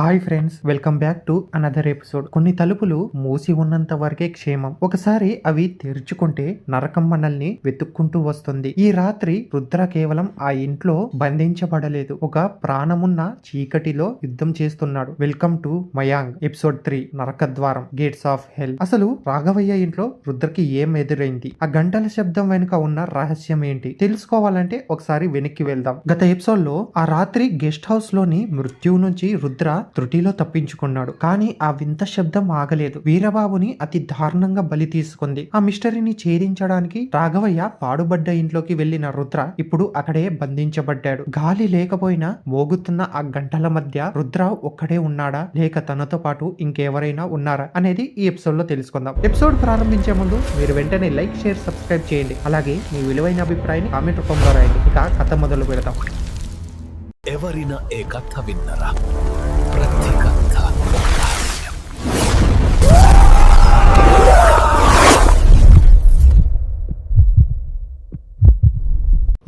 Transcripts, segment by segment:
Hi friends welcome back to another episode కొన్ని తలుపులు మూసి ఉన్నంత వరకే క్షేమం. ఒకసారి అవి తెరుచుకుంటే నరకం మనల్ని వెతుక్కుంటూ వస్తుంది. ఈ రాత్రి రుద్ర కేవలం ఆ ఇంట్లో బంధించబడలేదు. ఒక ప్రాణమున్న చీకటిలో యుద్ధం చేస్తున్నాడు. Welcome to Mayang episode three నరకద్వారం gates of hell అసలు రాఘవయ్య ఇంట్లో రుద్రకి ఏం ఎదురైంది? ఆ గంటల శబ్దం వెనుక ఉన్న రహస్యం ఏంటి? తెలుసుకోవాలంటే ఒకసారి వెనక్కి వెళ్దాం. గత ఎపిసోడ్లో ఆ రాత్రి గెస్ట్ హౌస్లోని మృత్యువు నుంచి రుద్ర త్రుటిలో తప్పించుకున్నాడు. కానీ ఆ వింత శబ్దం ఆగలేదు. వీరబాబుని అతి దారుణంగా బలి తీసుకుంది. ఆ మిస్టరీని ఛేదించడానికి రాఘవయ్య పాడుబడ్డ ఇంట్లోకి వెళ్ళిన రుద్ర ఇప్పుడు అక్కడే బంధించబడ్డాడు. గాలి లేకపోయినా మోగుతున్న ఆ గంటల మధ్య రుద్ర ఒక్కడే ఉన్నాడా? లేక తనతో పాటు ఇంకెవరైనా ఉన్నారా? అనేది ఈ ఎపిసోడ్లో తెలుసుకుందాం. ఎపిసోడ్ ప్రారంభించే ముందు మీరు వెంటనే లైక్ షేర్ సబ్స్క్రైబ్ చేయండి. అలాగే మీ విలువైన అభిప్రాయాన్ని కామెంట్ రూపంలో రాయండి. ఇక కథ మొదలు పెడతాం ఎవరైనా ఏ కథ విన్నరా? ప్రతి కథ ఒక రహస్యం.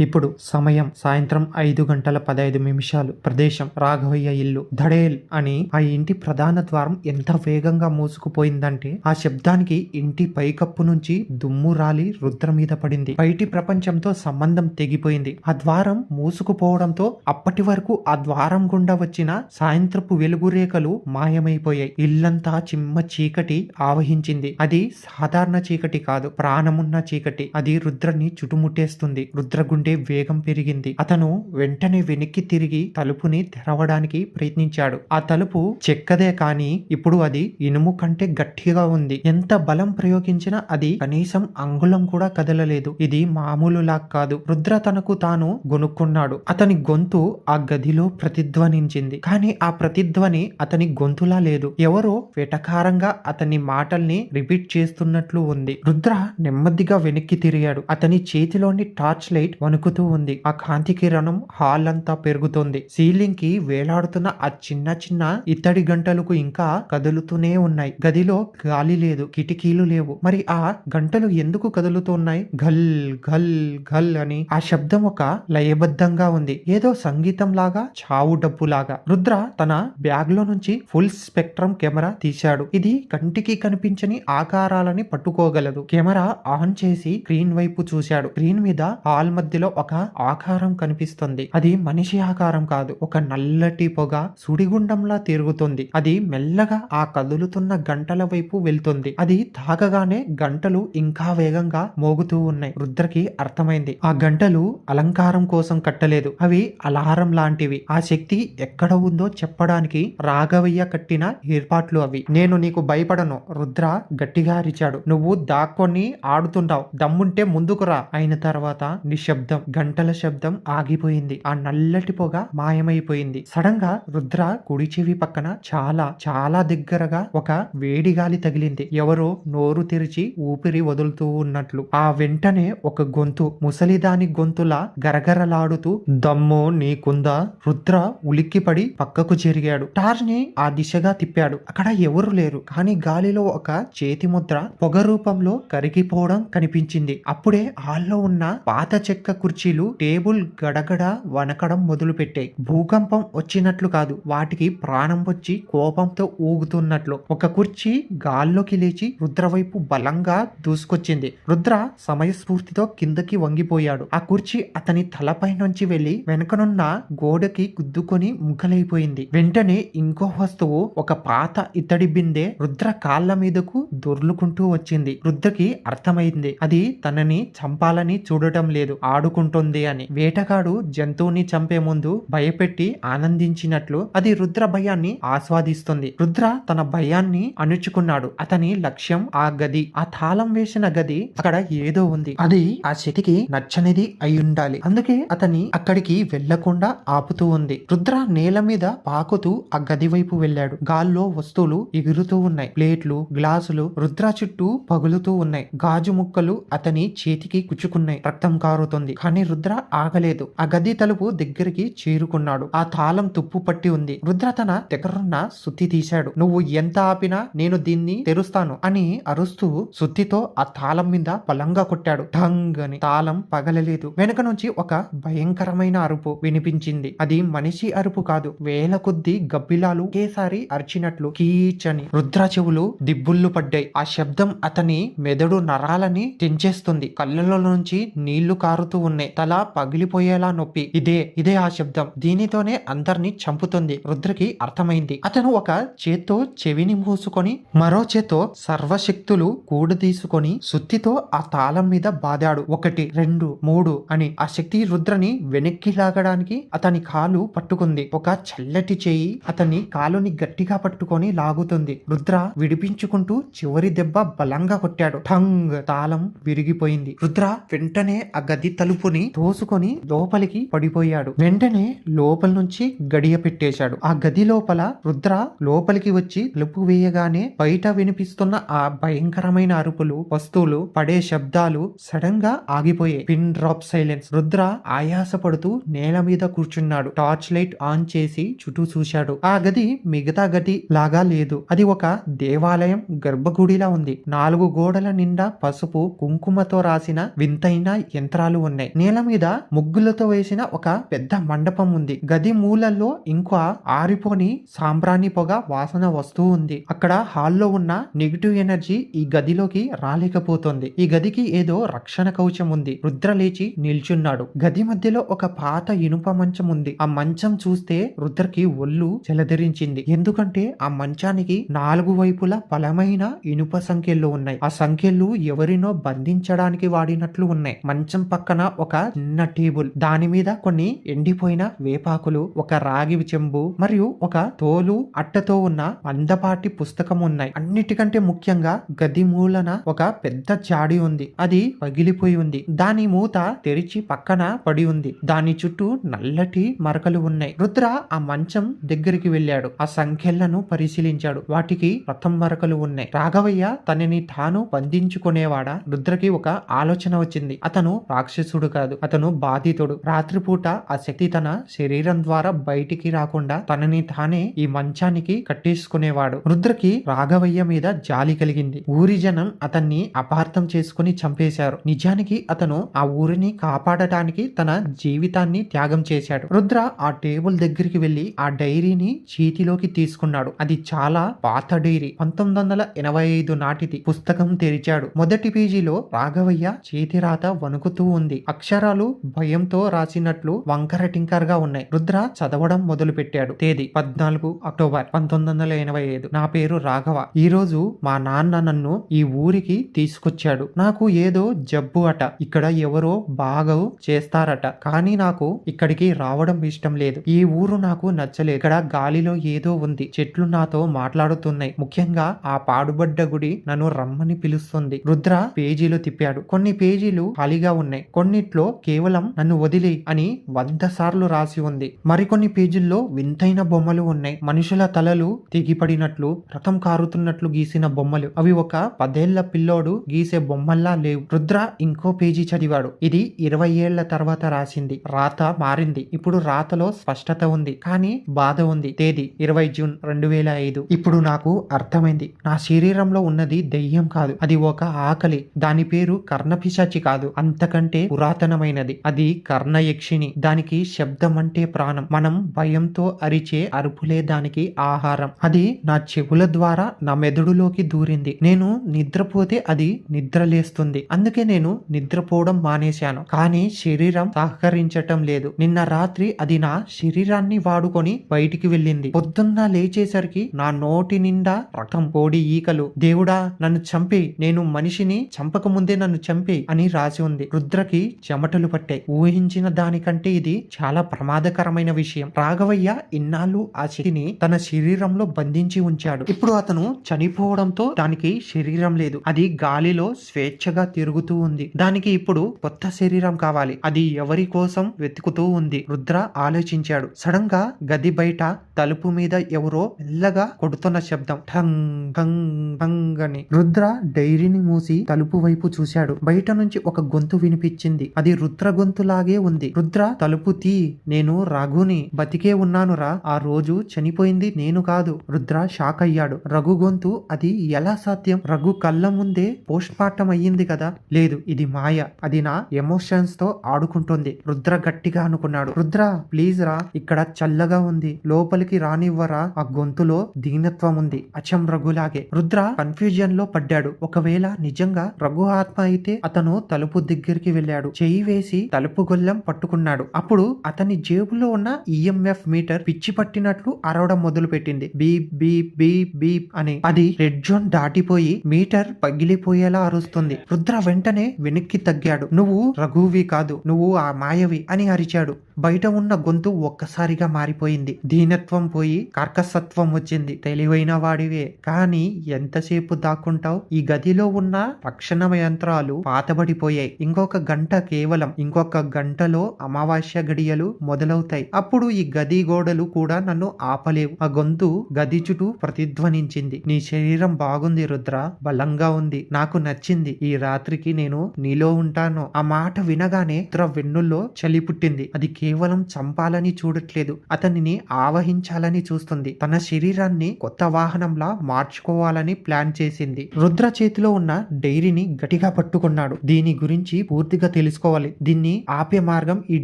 ఇప్పుడు సమయం సాయంత్రం ఐదు గంటల పదహైదు నిమిషాలు. ప్రదేశం రాఘవయ్య ఇల్లు. ధడేల్ అని ఆ ఇంటి ప్రధాన ద్వారం ఎంత వేగంగా మూసుకుపోయిందంటే ఆ శబ్దానికి ఇంటి పైకప్పు నుంచి దుమ్ము రాలి రుద్ర మీద పడింది. బయటి ప్రపంచంతో సంబంధం తెగిపోయింది. ఆ ద్వారం మూసుకుపోవడంతో అప్పటి వరకు ఆ ద్వారం గుండా వచ్చిన సాయంత్రపు వెలుగు రేఖలు మాయమైపోయాయి. ఇల్లంతా చిమ్మ చీకటి ఆవహించింది. అది సాధారణ చీకటి కాదు ప్రాణమున్న చీకటి. అది రుద్రని చుట్టుముట్టేస్తుంది. రుద్రగుండె గుండె వేగం పెరిగింది. అతను వెంటనే వెనక్కి తిరిగి తలుపుని తెరవడానికి ప్రయత్నించాడు. ఆ తలుపు చెక్కదే కానీ ఇప్పుడు అది ఇనుము కంటే గట్టిగా ఉంది. ఎంత బలం ప్రయోగించినా అది కనీసం అంగుళం కూడా కదలలేదు. ఇది మామూలు లాక్ కాదు. రుద్ర తనకు తాను గొనుక్కున్నాడు. అతని గొంతు ఆ గదిలో ప్రతిధ్వనించింది. కానీ ఆ ప్రతిధ్వని అతని గొంతులా లేదు. ఎవరో వెటకారంగా అతని మాటల్ని రిపీట్ చేస్తున్నట్లు ఉంది. రుద్ర నెమ్మదిగా వెనక్కి తిరిగాడు. అతని చేతిలోని టార్చ్ లైట్ వణుకుతూ ఉంది. ఆ కాంతి కిరణం హాల్ అంతా పెరుగుతోంది. సీలింగ్కి వేలాడుతున్న ఆ చిన్న చిన్న ఇత్తడి గంటలకు ఇంకా కదులుతూనే ఉన్నాయి. గదిలో గాలి లేదు కిటికీలు లేవు. మరి ఆ గంటలు ఎందుకు కదులుతున్నాయి? ఘల్ ఘల్ ఘల్ అని ఆ శబ్దం ఒక లయబద్ధంగా ఉంది. ఏదో సంగీతం లాగా చావు డబ్బు లాగా రుద్ర తన బ్యాగ్లో నుంచి ఫుల్ స్పెక్ట్రమ్ కెమెరా తీశాడు. ఇది కంటికి కనిపించని ఆకారాలని పట్టుకోగలదు. కెమెరా ఆన్ చేసి స్క్రీన్ వైపు చూశాడు. స్క్రీన్ మీద హాల్ మధ్య మధ్యలో ఒక ఆకారం కనిపిస్తుంది. అది మనిషి ఆకారం కాదు ఒక నల్లటి పొగ సుడిగుండంలా తిరుగుతుంది. అది మెల్లగా ఆ కదులుతున్న గంటల వైపు వెళ్తుంది. అది తాగగానే గంటలు ఇంకా వేగంగా మోగుతూ ఉన్నాయి. రుద్రకి అర్థమైంది. ఆ గంటలు అలంకారం కోసం కట్టలేదు. అవి అలారం లాంటివి. ఆ శక్తి ఎక్కడ ఉందో చెప్పడానికి రాఘవయ్య కట్టిన ఏర్పాట్లు అవి. నేను నీకు భయపడను. రుద్ర గట్టిగా అరిచాడు. నువ్వు దాక్కొని ఆడుతుంటావు. దమ్ముంటే ముందుకు రా. అయిన తర్వాత నిశ్శబ్దం. గంటల శబ్దం ఆగిపోయింది. ఆ నల్లటి పొగ మాయమైపోయింది. సడన్గా రుద్ర కుడి చెవి పక్కన చాలా చాలా దగ్గరగా ఒక వేడి గాలి తగిలింది. ఎవరో నోరు తెరిచి ఊపిరి వదులుతూ ఉన్నట్లు. ఆ వెంటనే ఒక గొంతు ముసలిదాని గొంతులా గరగరలాడుతూ దమ్ము నీకుందా రుద్ర ఉలిక్కిపడి పక్కకు జరిగాడు. టార్చ్ని ఆ దిశగా తిప్పాడు. అక్కడ ఎవరు లేరు. కానీ గాలిలో ఒక చేతి ముద్ర పొగ రూపంలో కరిగిపోవడం కనిపించింది. అప్పుడే హాల్లో ఉన్న పాత చెక్క కుర్చీలు టేబుల్ గడగడ వనకడం మొదలుపెట్టాయి. భూకంపం వచ్చినట్లు కాదు వాటికి ప్రాణం వచ్చి కోపంతో ఊగుతున్నట్లు. ఒక కుర్చీ గాల్లోకి లేచి రుద్ర వైపు బలంగా దూసుకొచ్చింది. రుద్ర సమయస్ఫూర్తితో కిందకి వంగిపోయాడు. ఆ కుర్చీ అతని తలపై నుంచి వెళ్ళి వెనకనున్న గోడకి గుద్దుకొని ముఖలైపోయింది. వెంటనే ఇంకో వస్తువు ఒక పాత ఇత్తడి బిందె రుద్ర కాళ్ళ మీదకు దొర్లుకుంటూ వచ్చింది. రుద్రకి అర్థమైంది అది తనని చంపాలని చూడటం లేదు. ఆడు పడుకుంటుంది అని. వేటగాడు జంతువుని చంపే ముందు భయపెట్టి ఆనందించినట్లు అది రుద్ర భయాన్ని ఆస్వాదిస్తుంది. రుద్ర తన భయాన్ని అణుచుకున్నాడు. అతని లక్ష్యం ఆ గది. ఆ తాళం వేసిన గది అక్కడ ఏదో ఉంది. అది ఆ శక్తికి నచ్చనిది అయి ఉండాలి. అందుకే అతని అక్కడికి వెళ్ళకుండా ఆపుతూ ఉంది. రుద్ర నేల మీద పాకుతూ ఆ గది వైపు వెళ్ళాడు. గాల్లో వస్తువులు ఎగురుతూ ఉన్నాయి. ప్లేట్లు గ్లాసులు రుద్ర చుట్టూ పగులుతూ ఉన్నాయి. గాజు ముక్కలు అతని చేతికి కుచ్చుకున్నాయి. రక్తం కారుతుంది. కానీ రుద్ర ఆగలేదు. ఆ గది తలుపు దగ్గరికి చేరుకున్నాడు. ఆ తాళం తుప్పు పట్టి ఉంది. రుద్ర తన దగ్గరున్న సుత్తి తీశాడు. నువ్వు ఎంత ఆపినా నేను దీన్ని తెరుస్తాను అని అరుస్తూ సుత్తితో ఆ తాళం మీద బలంగా కొట్టాడు. ఠంగ్ అని. తాళం పగలలేదు. వెనుక నుంచి ఒక భయంకరమైన అరుపు వినిపించింది. అది మనిషి అరుపు కాదు. వేల కొద్ది గబ్బిలాలు ఒకేసారి అరిచినట్లు. కీచని. రుద్ర చెవులు దిబ్బుళ్ళు పడ్డాయి. ఆ శబ్దం అతని మెదడు నరాలని తెంచేస్తుంది. కళ్ళలో నుంచి నీళ్ళు కారుతూ ఉన్నాయి తల పగిలిపోయేలా నొప్పి. ఇదే ఇదే ఆ శబ్దం. దీనితోనే అందరిని చంపుతుంది. రుద్రకి అర్థమైంది. అతను ఒక చేత్తో చెవిని మూసుకొని మరో చేత్తో సర్వశక్తులు కూడదీసుకొని సుత్తితో ఆ తాళం మీద బాదాడు. ఒకటి రెండు మూడు అని ఆ శక్తి రుద్రని వెనక్కి లాగడానికి అతని కాలు పట్టుకుంది. ఒక చల్లటి చేయి అతని కాలుని గట్టిగా పట్టుకొని లాగుతుంది. రుద్ర విడిపించుకుంటూ చివరి దెబ్బ బలంగా కొట్టాడు. ఠంగ్! తాళం విరిగిపోయింది. రుద్ర వెంటనే ఆ గది తలుపు తలుపుని తోసుకొని లోపలికి పడిపోయాడు. వెంటనే లోపల నుంచి గడియ పెట్టేశాడు. ఆ గది లోపల రుద్ర లోపలికి వచ్చి తలుపు వేయగానే బయట వినిపిస్తున్న ఆ భయంకరమైన అరుపులు వస్తువులు పడే శబ్దాలు సడన్గా ఆగిపోయాయి. Pin drop silence. రుద్ర ఆయాసపడుతూ నేల మీద కూర్చున్నాడు. టార్చ్ లైట్ ఆన్ చేసి చుట్టూ చూశాడు. ఆ గది మిగతా గది లాగా లేదు. అది ఒక దేవాలయం గర్భగుడిలా ఉంది. నాలుగు గోడల నిండా పసుపు కుంకుమతో రాసిన వింతైన యంత్రాలు ఉన్నాయి. నేల మీద ముగ్గులతో వేసిన ఒక పెద్ద మండపం ఉంది. గది మూలల్లో ఇంకో ఆరిపోని సాంబ్రాణి పొగ వాసన వస్తూ ఉంది. అక్కడ హాల్లో ఉన్న నెగిటివ్ ఎనర్జీ ఈ గదిలోకి రాలేకపోతుంది. ఈ గదికి ఏదో రక్షణ కవచం ఉంది. రుద్ర లేచి నిల్చున్నాడు. గది మధ్యలో ఒక పాత ఇనుప మంచం ఉంది. ఆ మంచం చూస్తే రుద్రకి ఒళ్ళు చెలదరించింది. ఎందుకంటే ఆ మంచానికి నాలుగు వైపులా బలమైన ఇనుప సంఖ్యలు ఉన్నాయి. ఆ సంఖ్యలు ఎవరినో బంధించడానికి వాడినట్లు ఉన్నాయి. మంచం పక్కన ఒక చిన్న టేబుల్. దాని మీద కొన్ని ఎండిపోయిన వేపాకులు ఒక రాగి చెంబు మరియు ఒక తోలు అట్టతో ఉన్న అందపాటి పుస్తకం ఉన్నాయి. అన్నిటికంటే ముఖ్యంగా గది మూలన ఒక పెద్ద జాడి ఉంది. అది పగిలిపోయి ఉంది. దాని మూత తెరిచి పక్కన పడి ఉంది. దాని చుట్టూ నల్లటి మరకలు ఉన్నాయి. రుద్ర ఆ మంచం దగ్గరికి వెళ్ళాడు. ఆ సంఖ్యలను పరిశీలించాడు. వాటికి రథం మరకలు ఉన్నాయి. రాఘవయ్య తనని తాను బంధించుకునేవాడా? రుద్రకి ఒక ఆలోచన వచ్చింది. అతను రాక్షసుడు. కాదు. అతను బాధితుడు. రాత్రిపూట ఆ శక్తి తన శరీరం ద్వారా బయటికి రాకుండా తనని తానే ఈ మంచానికి కట్టేసుకునేవాడు. రుద్రకి రాఘవయ్య మీద జాలి కలిగింది. ఊరి జనం అతన్ని అపార్థం చేసుకుని చంపేశారు. నిజానికి అతను ఆ ఊరిని కాపాడటానికి తన జీవితాన్ని త్యాగం చేశాడు. రుద్ర ఆ టేబుల్ దగ్గరికి వెళ్ళి ఆ డైరీని చేతిలోకి తీసుకున్నాడు. అది చాలా పాత డైరీ. పంతొమ్మిది వందల ఎనభై ఐదు నాటిది. పుస్తకం తెరిచాడు. మొదటి పేజీలో రాఘవయ్య చేతి రాత వణుకుతూ ఉంది. అక్షరాలు భయంతో రాసినట్లు వంకర టింకర్గా ఉన్నాయి. రుద్ర చదవడం మొదలుపెట్టాడు. తేదీ పద్నాలుగు అక్టోబర్ పంతొమ్మిది వందల ఎనభై ఐదు. నా పేరు రాఘవ. ఈ రోజు మా నాన్న నన్ను ఈ ఊరికి తీసుకొచ్చాడు. నాకు ఏదో జబ్బు అట. ఇక్కడ ఎవరో బాగా చేస్తారట. కానీ నాకు ఇక్కడికి రావడం ఇష్టం లేదు. ఈ ఊరు నాకు నచ్చలేదు. ఇక్కడ గాలిలో ఏదో ఉంది. చెట్లు నాతో మాట్లాడుతున్నాయి. ముఖ్యంగా ఆ పాడుబడ్డ గుడి నన్ను రమ్మని పిలుస్తుంది. రుద్ర పేజీలు తిప్పాడు. కొన్ని పేజీలు ఖాళీగా ఉన్నాయి. కొన్ని కొన్నిట్లో కేవలం నన్ను వదిలి అని వంద సార్లు రాసి ఉంది. మరికొన్ని పేజీల్లో వింతైన బొమ్మలు ఉన్నాయి. మనుషుల తలలు తెగిపడినట్లు రథం కారుతున్నట్లు గీసిన బొమ్మలు. అవి ఒక పదేళ్ళ పిల్లోడు గీసే బొమ్మల్లా లేవు. రుద్ర ఇంకో పేజీ చదివాడు. ఇది ఇరవై ఏళ్ళ తర్వాత రాసింది. రాత మారింది. ఇప్పుడు రాతలో స్పష్టత ఉంది. కానీ బాధ ఉంది. తేదీ ఇరవై జూన్ రెండు వేల ఐదు. ఇప్పుడు నాకు అర్థమైంది. నా శరీరంలో ఉన్నది దెయ్యం కాదు. అది ఒక ఆకలి. దాని పేరు కర్ణపిశాచి కాదు. అంతకంటే పురాతనమైనది. అది కర్ణయక్షిణి. దానికి శబ్దం అంటే ప్రాణం. మనం భయంతో అరిచే అరుపులే దానికి ఆహారం. అది నా చెవుల ద్వారా నా మెదడులోకి దూరింది. నేను నిద్రపోతే అది నిద్రలేస్తుంది. అందుకే నేను నిద్రపోవడం మానేశాను. కానీ శరీరం సహకరించటం లేదు. నిన్న రాత్రి అది నా శరీరాన్ని వాడుకొని బయటికి వెళ్ళింది. పొద్దున్న లేచేసరికి నా నోటి నిండా రక్తం కోడి ఈకలు. దేవుడా నన్ను చంపి నేను మనిషిని చంపక ముందే నన్ను చంపి అని రాసి ఉంది. రుద్రకి చెమటలు పట్టాయి ఊహించిన దానికంటే ఇది చాలా ప్రమాదకరమైన విషయం. రాఘవయ్య ఇన్నాళ్ళు ఆ శక్తిని తన శరీరంలో బంధించి ఉంచాడు. ఇప్పుడు అతను చనిపోవడంతో దానికి శరీరం లేదు. అది గాలిలో స్వేచ్ఛగా తిరుగుతూ ఉంది. దానికి ఇప్పుడు కొత్త శరీరం కావాలి. అది ఎవరి కోసం వెతుకుతూ ఉంది? రుద్ర ఆలోచించాడు. సడన్గా గది బయట తలుపు మీద ఎవరో మెల్లగా కొడుతున్న శబ్దం. ఠంగ్ ఠంగ్ ఠంగ్ అని. రుద్ర డైరీని మూసి తలుపు వైపు చూశాడు. బయట నుంచి ఒక గొంతు వినిపించింది. అది రుద్ర గొంతులాగే ఉంది. రుద్ర తలుపు తీ. నేను రఘుని బతికే ఉన్నానురా ఆ రోజు చనిపోయింది నేను కాదు. రుద్ర షాక్ అయ్యాడు రఘు గొంతు అది ఎలా సాధ్యం? రఘు కళ్ళ ముందే పోస్ట్ మార్టం అయ్యింది కదా? లేదు ఇది మాయ. అది నా ఎమోషన్స్తో ఆడుకుంటుంది. రుద్ర గట్టిగా అనుకున్నాడు. రుద్ర ప్లీజ్ రా. ఇక్కడ చల్లగా ఉంది. లోపలికి రానివ్వరా? ఆ గొంతులో దీనత్వం ఉంది అచం రఘులాగే. రుద్ర కన్ఫ్యూజన్లో పడ్డాడు. ఒకవేళ నిజంగా రఘు ఆత్మ అయితే అతను తలుపు దగ్గరికి వెళ్ళాడు. చెయ్యి వేసి తలుపు గొల్లెం పట్టుకున్నాడు. అప్పుడు అతని జేబులో ఉన్న ఈఎంఎఫ్ మీటర్ పిచ్చి పట్టినట్లు అరవడం మొదలు పెట్టింది బీప్ బీప్ బీప్ బీప్ అని. అది రెడ్ జోన్ దాటిపోయి మీటర్ పగిలిపోయేలా అరుస్తుంది. రుద్ర వెంటనే వెనక్కి తగ్గాడు. నువ్వు రఘువి కాదు నువ్వు ఆ మాయవి అని అరిచాడు. బయట ఉన్న గొంతు ఒక్కసారిగా మారిపోయింది. దీనత్వం పోయి కర్కసత్వం వచ్చింది. తెలివైన వాడివే. కానీ ఎంతసేపు దాక్కుంటావు? ఈ గదిలో ఉన్న రక్షణ యంత్రాలు పాతబడిపోయాయి. ఇంకొక గంట కేవలం ఇంకొక గంటలో అమావాస్య గడియలు మొదలవుతాయి. అప్పుడు ఈ గది గోడలు కూడా నన్ను ఆపలేవు. ఆ గొంతు గది చుట్టూ ప్రతిధ్వనించింది. నీ శరీరం బాగుంది రుద్ర. బలంగా ఉంది. నాకు నచ్చింది. ఈ రాత్రికి నేను నీలో ఉంటాను. ఆ మాట వినగానే రుద్ర వెన్నుల్లో చలి పుట్టింది. అది కేవలం చంపాలని చూడట్లేదు. అతనిని ఆవహించాలని చూస్తుంది. తన శరీరాన్ని కొత్త వాహనంలా మార్చుకోవాలని ప్లాన్ చేసింది. రుద్ర చేతిలో ఉన్న డైరీని గట్టిగా పట్టుకున్నాడు. దీని గురించి పూర్తిగా తెలుసుకోవాలి. దీన్ని ఆపే మార్గం ఈ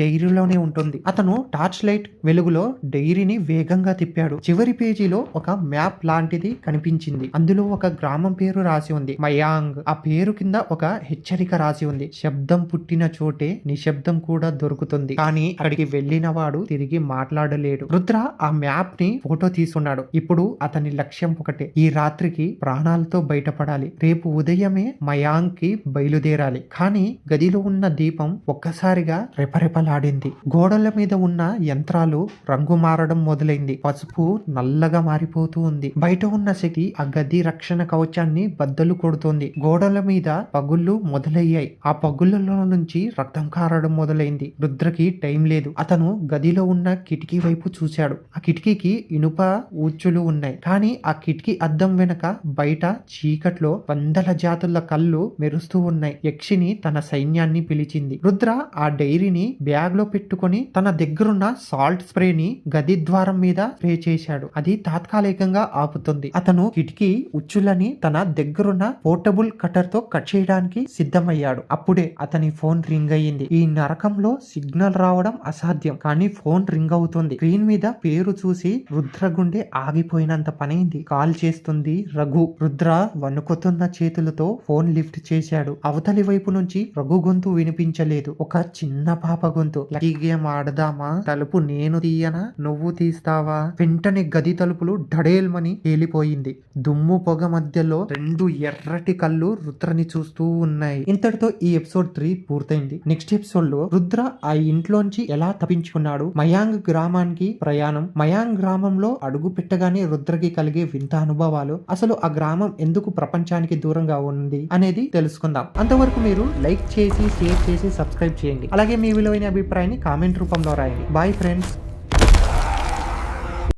డైరీలోనే ఉంటుంది. అతను టార్చ్ లైట్ వెలుగులో డైరీని వేగంగా తిప్పాడు. చివరి పేజీలో ఒక మ్యాప్ లాంటిది కనిపించింది. అందులో ఒక గ్రామం పేరు రాసి ఉంది. మయాంగ్. ఆ పేరు కింద ఒక హెచ్చరిక రాసి ఉంది. శబ్దం పుట్టిన చోటే నిశ్శబ్దం కూడా దొరుకుతుంది. కానీ అక్కడికి వెళ్ళిన వాడు తిరిగి మాట్లాడలేడు. రుద్ర ఆ మ్యాప్ని ఫోటో తీసుకున్నాడు ఇప్పుడు అతని లక్ష్యం ఒకటే. ఈ రాత్రికి ప్రాణాలతో బయటపడాలి. రేపు ఉదయమే మయాంగ్కి బయలుదేరాలి. కానీ గదిలో ఉన్న దీపం ఒక్కసారిగా రెపరెపలాడింది. గోడల మీద ఉన్న యంత్రాలు రంగు మారడం మొదలైంది. పసుపు నల్లగా మారిపోతూ ఉంది. బయట ఉన్న శక్తి ఆ గది రక్షణ కవచాన్ని బద్దలు కొడుతోంది. గోడల మీద పగుళ్ళు మొదలయ్యాయి. ఆ పగుళ్ళలో నుంచి రక్తం కారడం మొదలైంది. రుద్రకి టైం లేదు. అతను గదిలో ఉన్న కిటికీ వైపు చూశాడు. ఆ కిటికీకి ఇనుప ఊచులు ఉన్నాయి. కానీ ఆ కిటికీ అద్దం వెనక బయట చీకట్లో వందల జాతుల కళ్ళు మెరుస్తూ ఉన్నాయి. యక్షిని తన సైన్యాన్ని పిలి పిలిచింది రుద్ర ఆ డైరీని బ్యాగ్లో పెట్టుకొని తన దగ్గరున్న సాల్ట్ స్ప్రేని గది ద్వారం మీద స్ప్రే చేశాడు. అది తాత్కాలికంగా ఆపుతుంది. అతను కిటికీ ఉచ్చులని తన దగ్గరున్న పోర్టబుల్ కటర్తో కట్ చేయడానికి సిద్ధమయ్యాడు. అప్పుడే అతని ఫోన్ రింగ్ అయ్యింది. ఈ నరకంలో సిగ్నల్ రావడం అసాధ్యం కానీ ఫోన్ రింగ్ అవుతుంది. స్క్రీన్ మీద పేరు చూసి రుద్ర గుండె ఆగిపోయినంత పనైంది. కాల్ చేస్తుంది రఘు. రుద్ర వణుకుతున్న చేతులతో ఫోన్ లిఫ్ట్ చేశాడు. అవతలి వైపు నుంచి రఘు గొంతు విని వినిపించలేదు. ఒక చిన్న పాప గొంతు. లక్కీ గేమ్ ఆడదామా? తలుపు నేను తీయనా? నువ్వు తీస్తావా? వెంటనే గది తలుపులు డడేల్మని పేలిపోయింది దుమ్ము పొగ మధ్యలో రెండు ఎర్రటి కళ్ళు రుద్రని చూస్తూ ఉన్నాయి. ఇంతటితో ఈ ఎపిసోడ్ త్రీ పూర్తయింది. నెక్స్ట్ ఎపిసోడ్లో రుద్ర ఆ ఇంట్లోంచి ఎలా తప్పించుకున్నాడు? మయాంగ్ గ్రామానికి ప్రయాణం. మయాంగ్ గ్రామంలో అడుగు పెట్టగానే రుద్రకి కలిగే వింత అనుభవాలు. అసలు ఆ గ్రామం ఎందుకు ప్రపంచానికి దూరంగా ఉంది అనేది తెలుసుకుందాం. అంతవరకు మీరు లైక్ చేసి షేర్ చేసి సబ్స్క్రైబ్ చేయండి. అలాగే మీ విలువైన అభిప్రాయాన్ని కామెంట్ రూపంలో రాయండి. Bye friends